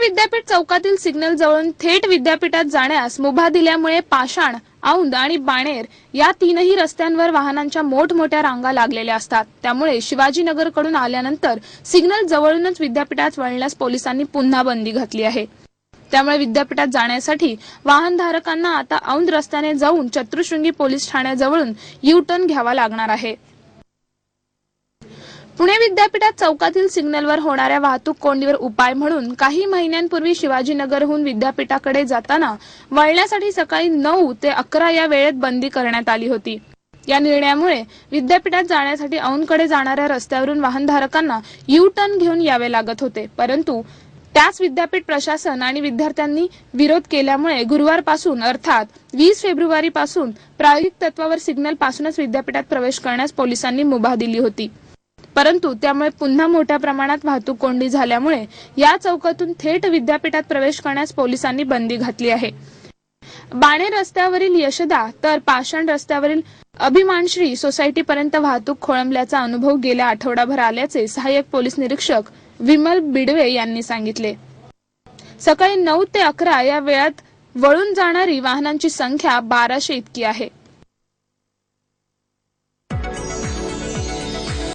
विद्यापीठ चौकातील सिग्नल जवळून थेट विद्यापीठात जाण्यास मुभा दिल्यामुळे पाषाण औंध आणि बाणेर या तीनही रस्त्यांवर वाहनांच्या मोठमोठ्या रांगा लागलेल्या असतात. त्यामुळे शिवाजीनगरकडून आल्यानंतर सिग्नल जवळूनच विद्यापीठात वळण्यास पोलिसांनी पुन्हा बंदी घातली आहे. त्यामुळे विद्यापीठात जाण्यासाठी वाहनधारकांना आता औंध रस्त्याने जाऊन चतुशृंगी पोलीस ठाण्याजवळून यू टर्न घ्यावा लागणार आहे. पुणे विद्यापीठात चौकातील सिग्नलवर होणाऱ्या वाहतूक कोंडीवर उपाय म्हणून काही महिन्यांपूर्वी शिवाजीनगरहून विद्यापीठाकडे जाताना वळण्यासाठी सकाळी नऊ ते अकरा या वेळेत बंदी करण्यात आली होती. या निर्णयामुळे विद्यापीठात जाण्यासाठी औंधकडे जाणाऱ्या रस्त्यावरून वाहनधारकांना यू टर्न घेऊन यावे लागत होते. परंतु त्याच विद्यापीठ प्रशासन आणि विद्यार्थ्यांनी विरोध केल्यामुळे गुरुवारपासून अर्थात वीस फेब्रुवारी पासून प्रायोगिक तत्वावर सिग्नल पासूनच विद्यापीठात प्रवेश करण्यास पोलिसांनी मुभा दिली होती. परंतु त्यामुळे पुन्हा मोठ्या प्रमाणात वाहतूक कोंडी झाल्यामुळे या चौकातून थेट विद्यापीठात प्रवेश करण्यास पोलिसांनी बंदी घातली आहे. बाणे रस्त्यावरील यशदा तर पाषाण रस्त्यावरील अभिमानश्री सोसायटीपर्यंत वाहतूक खोळंबल्याचा अनुभव गेल्या आठवडाभर आल्याचे सहाय्यक पोलीस निरीक्षक विमल बिडवे यांनी सांगितले. सकाळी नऊ ते अकरा या वेळात वळून जाणारी वाहनांची संख्या बाराशे इतकी आहे.